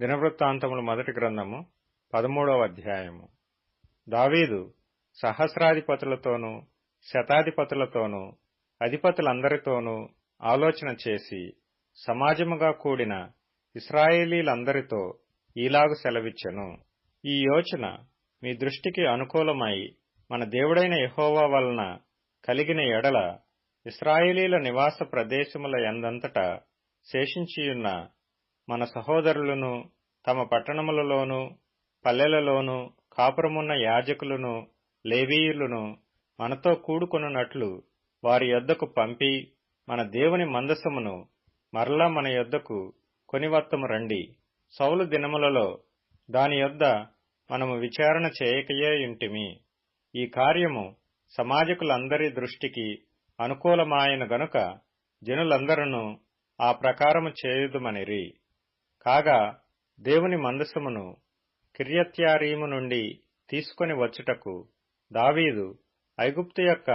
దినవృత్తాంతములు మొదటి గ్రంథము పదమూడవ అధ్యాయము. దావీదు సహస్రాధిపతులతోనూ శతాధిపతులతోనూ అధిపతులందరితోనూ ఆలోచన చేసి సమాజముగా కూడిన ఇస్రాయేలీలందరితో ఈలాగు సెలవిచ్చెను. ఈ యోచన మీ దృష్టికి అనుకూలమై మన దేవుడైన యహోవా వలన కలిగిన ఎడల ఇస్రాయేలీల నివాస ప్రదేశముల ఎందంతటా శేషించియున్న మన సహోదరులను తమ పట్టణములలోనూ పల్లెలలోనూ కాపురమున్న యాజకులను లేవీయులను మనతో కూడుకొనున్నట్లు వారి యొద్దకు పంపి మన దేవుని మందసమును మరలా మన యొద్దకు కొనివత్తము రండి. సౌలు దినములలో దాని యొద్ద మనము విచారణ చేయకయే ఇంటిమి ఈ కార్యము సమాజకులందరి దృష్టికి అనుకూలమాయన గనుక జనులందరూ ఆ ప్రకారము చేయుదుమనిరి. కాగా దేవుని మందసమును కిర్యత్యారీము నుండి తీసుకొని వచ్చుటకు దావీదు ఐగుప్తు యొక్క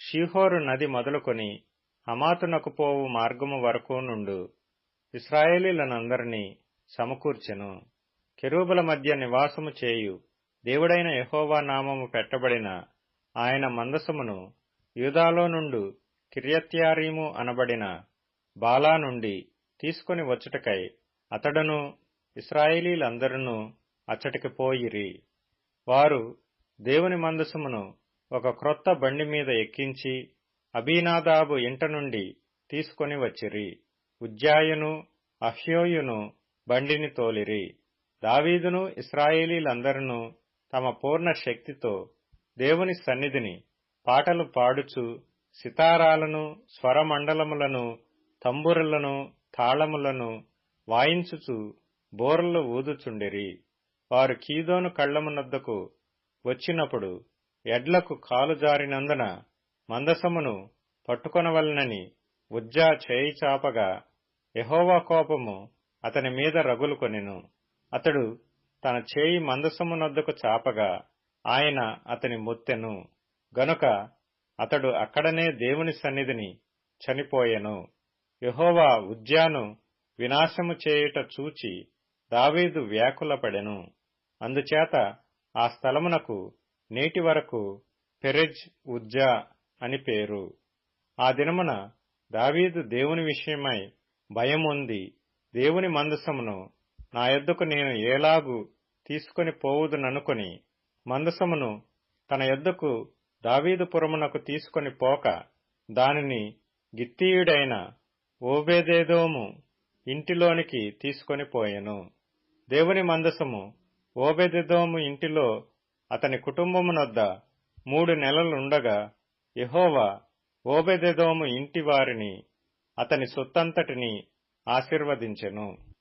షీహోరు నది మొదలుకొని హమాతునకు పోవు మార్గము వరకు నుండు ఇస్రాయేలీలనందరినీ సమకూర్చెను. కెరూబుల మధ్య నివాసము చేయు దేవుడైన యహోవా నామము పెట్టబడిన ఆయన మందసమును యూదాలో నుండు కిర్యత్యారీము అనబడిన బాలా నుండి తీసుకొని వచ్చుటకై అతడును ఇస్రాయేలీలందరూ అచ్చటికి పోయిరి. వారు దేవుని మందసమును ఒక క్రొత్త బండి మీద ఎక్కించి అబీనాదాబు ఇంట నుండి తీసుకొని వచ్చిరి. ఉజ్జాయును అహ్యోయును బండిని తోలిరి. దావీదును ఇస్రాయేలీలందరూ తమ పూర్ణ శక్తితో దేవుని సన్నిధిని పాటలు పాడుచు సితారాలను స్వరమండలములను తంబురులను తాళములను వాయించుచు బోర్లు ఊదుచుండిరి. వారు కీదోను కళ్ళమునద్దకు వచ్చినప్పుడు ఎడ్లకు కాలు జారినందున మందసమును పట్టుకొనవలనని ఉజ్జా చేయి చాపగా యహోవా కోపము అతని మీద రగులుకొనెను అతడు తన చేయి మందసమునొద్దకు చాపగా ఆయన అతని మొత్తెను. గనుక అతడు అక్కడనే దేవుని సన్నిధిని చనిపోయెను. యహోవా ఉజ్జాను వినాశము చేయుట చూచి దావీదు వ్యాకులపడెను. అందుచేత ఆ స్థలమునకు నేటి వరకు పెరెజ్ ఉజ్జా అని పేరు. ఆ దినమున దావీదు దేవుని విషయమై భయముంది దేవుని మందసమును నా ఎద్దుకు నేను ఏలాగు తీసుకొని పోవుదుననుకొని మందసమును తన ఎద్దుకు దావీదుపురమునకు తీసుకొని పోక దానిని గిత్తీయుడైన ఓబేదేదోము ఇంటిలోనికి తీసుకొని పోయెను. దేవుని మందసము ఓబెదెదోము ఇంటిలో అతని కుటుంబమునొద్ద మూడు నెలలుండగా యహోవా ఓబెదెదోము ఇంటి వారిని అతని సొత్తంతటిని ఆశీర్వదించెను.